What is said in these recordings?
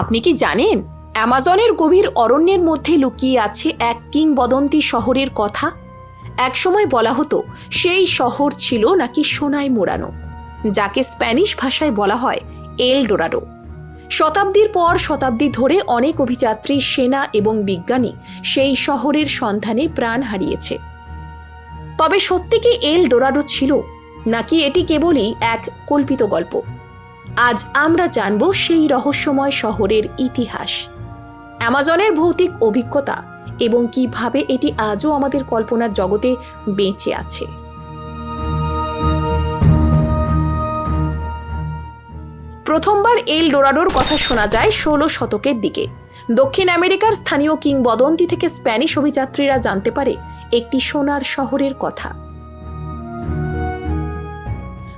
আপনি কি জানেন, অ্যামাজনের গভীর অরণ্যের মধ্যে লুকিয়ে আছে এক কিংবদন্তি শহরের কথা? একসময় বলা হতো, সেই শহর ছিল নাকি সোনায় মোড়ানো, যাকে স্প্যানিশ ভাষায় বলা হয় এল ডোরাডো শতাব্দীর পর শতাব্দী ধরে অনেক অভিযাত্রী, সেনা এবং বিজ্ঞানী সেই শহরের সন্ধানে প্রাণ হারিয়েছে। তবে সত্যি কি এল ডোরাডো ছিল, নাকি এটি কেবলই এক কল্পিত গল্প? আজ আমরা জানব সেই রহস্যময় শহরের ইতিহাস। অ্যামাজনের ভৌতিক অভিজ্ঞতা এবং কীভাবে এটি আজও আমাদের কল্পনার জগতে বেঁচে আছে। প্রথমবার এল ডোরাডোর কথা শোনা যায় ষোলো শতকের দিকে। দক্ষিণ আমেরিকার স্থানীয় কিংবদন্তি থেকে স্প্যানিশ অভিযাত্রীরা জানতে পারে একটি সোনার শহরের কথা।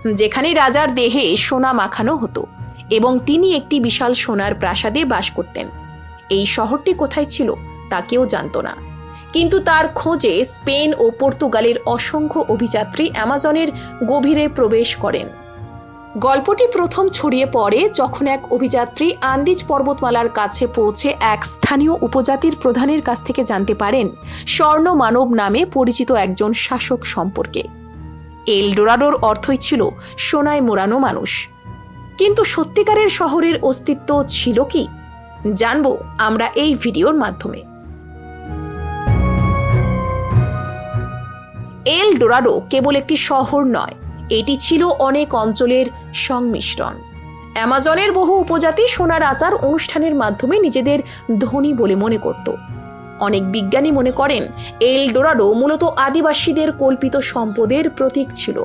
যেখানে রাজার দেহে সোনা মাখানো হতো এবং তিনি একটি বিশাল সোনার প্রাসাদে বাস করতেন। এই শহরটি কোথায় ছিল তা কেউ জানত না। কিন্তু তার খোঁজে স্পেন ও পর্তুগালের অসংখ্য অভিযাত্রী অ্যামাজনের গভীরে প্রবেশ করেন। গল্পটি প্রথম ছড়িয়ে পড়ে যখন এক অভিযাত্রী আন্দিজ পর্বতমালার কাছে পৌঁছে এক স্থানীয় উপজাতির প্রধানের কাছ থেকে জানতে পারেন স্বর্ণ মানব নামে পরিচিত একজন শাসক সম্পর্কে। এল ডোরাডোর অর্থই ছিল সোনায় মোড়ানো মানুষ। কিন্তু সত্যিকারের শহরের অস্তিত্ব ছিল কি? জানব আমরা এই ভিডিওর মাধ্যমে। এল ডোরাডো কেবল একটি শহর নয়, এটি ছিল অনেক অঞ্চলের সংমিশ্রণ। অ্যামাজনের বহু উপজাতি সোনার আচার অনুষ্ঠানের মাধ্যমে নিজেদের ধনী বলে মনে করত। অনেক বিজ্ঞানী মনে করেন এল ডোরাডো মূলত আদিবাসীদের কল্পিত সম্পদের প্রতীক ছিল।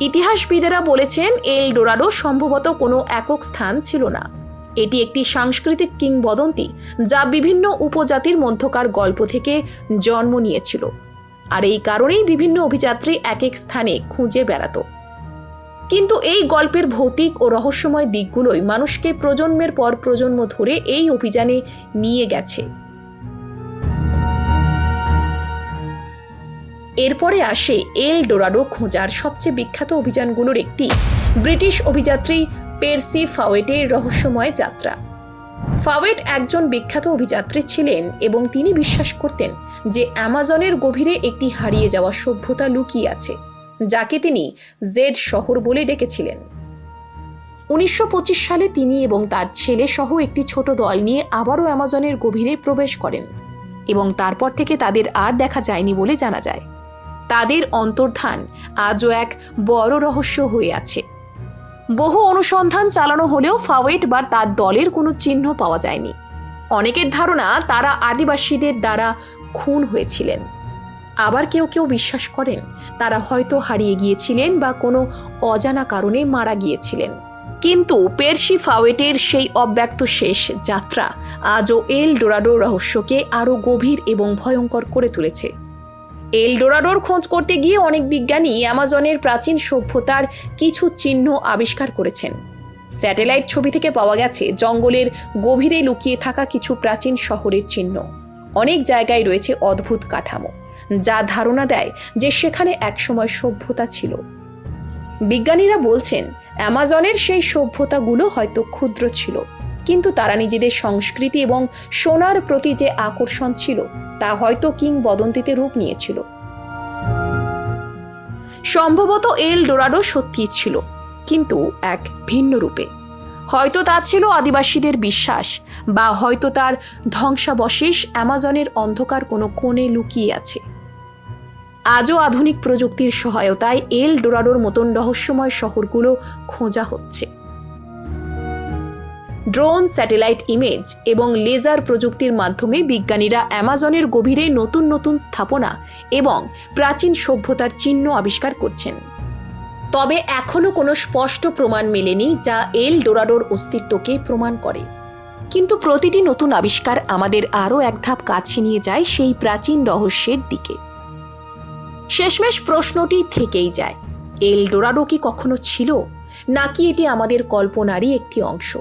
ইতিহাসবিদেরা বলেছেন এল ডোরাডো সম্ভবত কোনো একক স্থান ছিল না। এটি একটি সাংস্কৃতিক কিংবদন্তি যা বিভিন্ন উপজাতির মধ্যকার গল্প থেকে জন্ম নিয়েছিল। আর এই কারণেই বিভিন্ন অভিযাত্রী এক এক স্থানে খুঁজে বেড়াতো। কিন্তু এই গল্পের ভৌতিক ও রহস্যময় দিকগুলোই মানুষকে প্রজন্মের পর প্রজন্ম ধরে এই অভিযানে নিয়ে গেছে। এরপরে আসে এল ডোরাডো খোঁজার সবচেয়ে বিখ্যাত অভিযানগুলোর একটি, ব্রিটিশ অভিযাত্রী পেরসি ফাওয়েটের রহস্যময় যাত্রা। ফাওয়েট একজন বিখ্যাত অভিযাত্রী ছিলেন এবং তিনি বিশ্বাস করতেন যে অ্যামাজনের গভীরে একটি হারিয়ে যাওয়া সভ্যতা লুকিয়ে আছে, যাকে তিনি জেড শহর বলে ডেকেছিলেন। উনিশশো পঁচিশ সালে তিনি এবং তার ছেলে সহ একটি ছোট দল নিয়ে আবারও অ্যামাজনের গভীরে প্রবেশ করেন এবং তারপর থেকে তাদের আর দেখা যায়নি বলে জানা যায়। তাদের অন্তর্ধান আজও এক বড় রহস্য হয়ে আছে। বহু অনুসন্ধান চালানো হলেও ফাওয়েট বা তার দলের কোনো চিহ্ন পাওয়া যায়নি। অনেকের ধারণা তারা আদিবাসীদের দ্বারা খুন হয়েছিলেন। আবার কেউ কেউ বিশ্বাস করেন তারা হয়তো হারিয়ে গিয়েছিলেন বা কোনো অজানা কারণে মারা গিয়েছিলেন। কিন্তু পেরসি ফাওয়েটের সেই অব্যক্ত শেষ যাত্রা আজও এল ডোরাডো রহস্যকে আরও গভীর এবং ভয়ঙ্কর করে তুলেছে। এল ডোরাডোর খোঁজ করতে গিয়ে অনেক বিজ্ঞানী অ্যামাজনের প্রাচীন সভ্যতার কিছু চিহ্ন আবিষ্কার করেছেন। স্যাটেলাইট ছবি থেকে পাওয়া গেছে জঙ্গলের গভীরে লুকিয়ে থাকা কিছু প্রাচীন শহরের চিহ্ন। অনেক জায়গায় রয়েছে অদ্ভুত কাঠামো, যা ধারণা দেয় যে সেখানে একসময় সভ্যতা ছিল। বিজ্ঞানীরা বলছেন, অ্যামাজনের সেই সভ্যতাগুলো হয়তো ক্ষুদ্র ছিল কিন্তু তারা নিজেদের সংস্কৃতি এবং সোনার প্রতি যে আকর্ষণ ছিল, তা হয়তো কিংবদন্তিতে রূপ নিয়েছিল। সম্ভবত এল ডোরাডো সত্যি ছিল, কিন্তু এক ভিন্ন রূপে। হয়তো তা ছিল আদিবাসীদের বিশ্বাস, বা হয়তো তার ধ্বংসাবশেষ অ্যামাজনের অন্ধকার কোনো কোণে লুকিয়ে আছে। আজও আধুনিক প্রযুক্তির সহায়তায় এল ডোরাডোর মতন রহস্যময় শহরগুলো খোঁজা হচ্ছে। ড্রোন, স্যাটেলাইট ইমেজ এবং লেজার প্রযুক্তির মাধ্যমে বিজ্ঞানীরা অ্যামাজনের গভীরে নতুন নতুন স্থাপনা এবং প্রাচীন সভ্যতার চিহ্ন আবিষ্কার করছেন। তবে এখনও কোনো স্পষ্ট প্রমাণ মেলেনি যা এল ডোরাডোর অস্তিত্বকে প্রমাণ করে। কিন্তু প্রতিটি নতুন আবিষ্কার আমাদের আরও এক ধাপ কাছে নিয়ে যায় সেই প্রাচীন রহস্যের দিকে। শেষমেশ প্রশ্নটি থেকেই যায়, এল ডোরাডো কি কখনো ছিল? নাকি এটি আমাদের কল্পনারই একটি অংশ?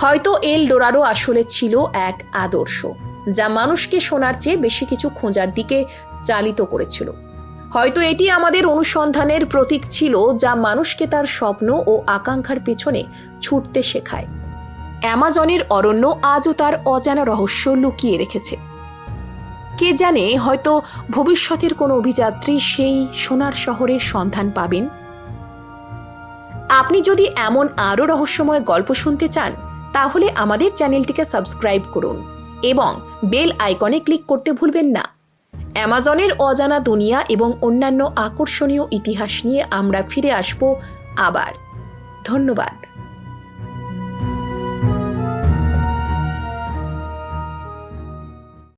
হয়তো এল ডোরাডো আসলে ছিল এক আদর্শ, যা মানুষকে শোনার চেয়ে বেশি কিছু খোঁজার দিকে চালিত করেছিল। হয়তো এটি আমাদের অনুসন্ধানের প্রতীক ছিল, যা মানুষকে তার স্বপ্ন ও আকাঙ্ক্ষার পেছনে ছুটতে শেখায়। অ্যামাজনের অরণ্য আজও তার অজানা রহস্য লুকিয়ে রেখেছে। কে জানে হয়তো ভবিষ্যতের কোনো অভিযাত্রী সেই সোনার শহরের সন্ধান পাবেন? আপনি যদি এমন আরও রহস্যময় গল্প শুনতে চান তাহলে আমাদের চ্যানেলটিকে সাবস্ক্রাইব করুন এবং বেল আইকনে ক্লিক করতে ভুলবেন না। অ্যামাজনের অজানা দুনিয়া এবং অন্যান্য আকর্ষণীয় ইতিহাস নিয়ে আমরা ফিরে আসব আবার। ধন্যবাদ।